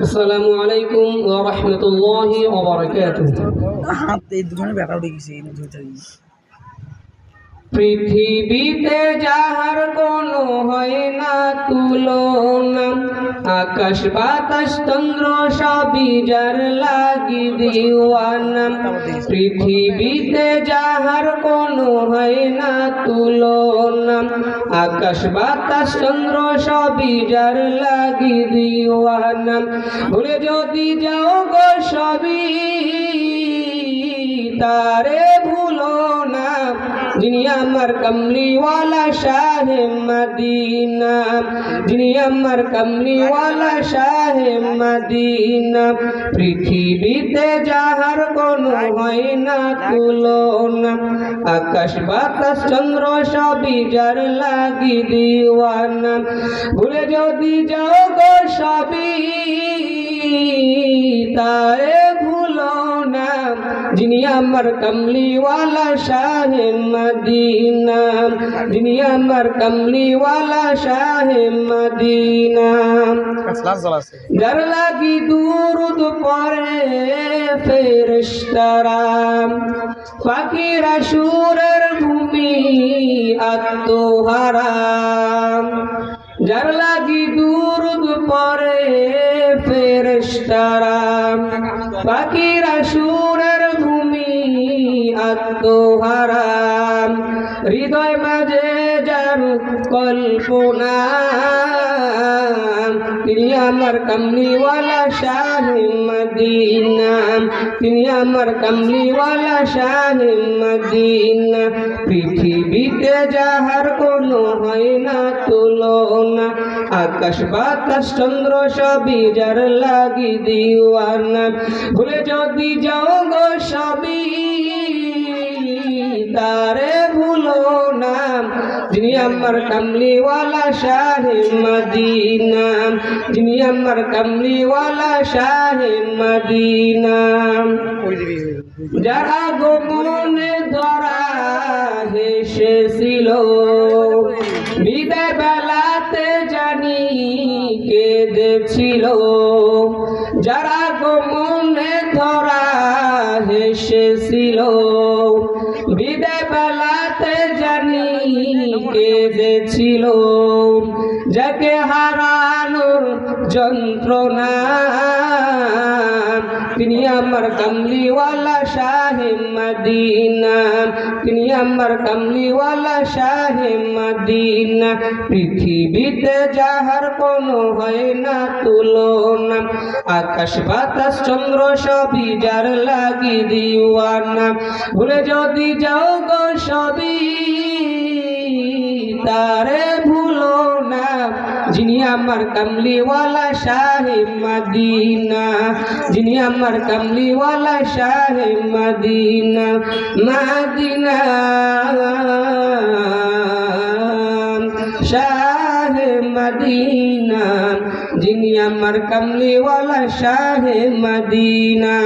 আসসালামু আলাইকুম ওয়া রাহমাতুল্লাহি ওয়া বারাকাতুহু। হাত এই দুজনে ব্যাটা উঠে গেছে এই দুইটা পৃথিবীতে যাহার কোনো হয় না তুলনা আকাশ বাতাস চন্দ্র সবই লাগি দিওয়ানা। পৃথিবীতে যাহার কোনো হয় না তুলনা। আকাশ বাতাস চন্দ্র সবই লাগি দিওয়ানা। ভুলে যদি যাও গো সবই, তারে ভুলো যিনি আমার কমলিওয়ালা শাহে মদিনা, যিনি আমার কমলিওয়ালা শাহে মদিনা, পৃথিবীতে যাহার কোনো হয় না তুলনা আকাশ, বাতাস, চন্দ্র সবই যার লাগি দিওয়ানা। ভুলে যদি যাও গো সবই, তারে যিনি আমার কমলিওয়ালা শাহে মদিনা যিনি আমার কমলিওয়ালা শাহে মদিনা। চালাচ্ছে যার লাগি দুরুদ পরে ফেরেশতারা পাখিরা সুরের ভূমি আত্মহারা। যার লাগি দুরুদ পরে ফেরেশতারা পাখিরা সুরের আত্মহারা হৃদয় মাঝে যার কল্পনা, তিনি আমার কমলিওয়ালা শাহে তিনি আমার কমলিওয়ালা শাহে পৃথিবীতে যাহার কোনো হয় না তুলনা, আকাশ, বাতাস, চন্দ্র সবই যার লাগি দিওয়ানা। ভুলে যদি যাও গো সবই তারে ভুলো না। যিনি আমার কমলিওয়ালা শাহে মদিনা। যিনি আমার কামলিওয়ালা শাহে মদিনা। যারা গোপনে ধরা হেসেছিল বিদায় বেলাতে জানি কেঁদেছিল। যারা গোপনে ধরা হেসেছিল বিদায় বেলাতে জানি কেঁদেছিল যাকে হারানোর যন্ত্রণা। তিনি আমার কমলিওয়ালা শাহে মদিনা। তিনি আমার কামলিওয়ালা শাহে মদিনা। পৃথিবীতে যাহার কোনো হয় না তুলনা। আকাশ, বাতাস, চন্দ্র সবই যার লাগি দিওয়ানা। ভুলে যদি যাও গো তারে ভুলো না, যিনি আমার কমলিওয়ালা শাহে মদিনা, যিনি আমার কমলিওয়ালা শাহে মদিনা মদিনা, শাহে মদিনা, যিনি আমার কমলিওয়ালা শাহে মদিনা।